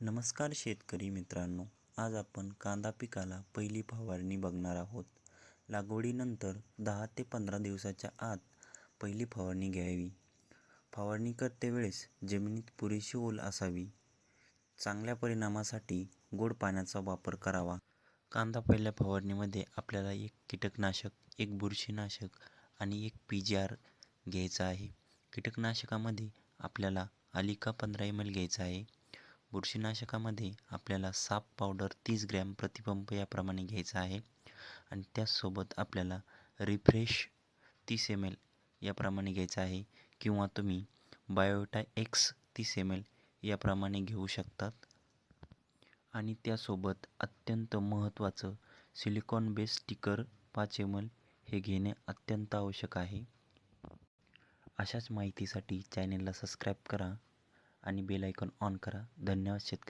नमस्कार शेतकरी मित्रांनो आज आपण कांदा पिकाला पहिली फवारणी बघणार आहोत. लागवडीनंतर दहा ते पंधरा दिवसाच्या आत पहिली फवारणी घ्यावी. फवारणी करते वेळेस जमिनीत पुरेशी ओल असावी. चांगल्या परिणामासाठी गोड पाण्याचा वापर करावा. कांदा पहिल्या फवारणीमध्ये आपल्याला एक कीटकनाशक एक बुरशीनाशक आणि एक पी जी आर घ्यायचा आहे. कीटकनाशकामध्ये आपल्याला अलिका पंधरा एम एल घ्यायचा आहे. बुरशीनाशकामध्ये आपल्याला साप पावडर तीस ग्रॅम प्रतिपंप याप्रमाणे घ्यायचा आहे. आणि त्याचसोबत आपल्याला रिफ्रेश तीस एम एल याप्रमाणे घ्यायचा आहे. किंवा तुम्ही बायोटा एक्स तीस एम एल याप्रमाणे घेऊ शकतात. आणि त्यासोबत अत्यंत महत्त्वाचं सिलिकॉन बेस स्टिकर पाच एम एल हे घेणे अत्यंत आवश्यक आहे. अशाच माहितीसाठी चॅनेलला सबस्क्राईब करा. आणि बेल आयकॉन ऑन करा. धन्यवाद शेतकरी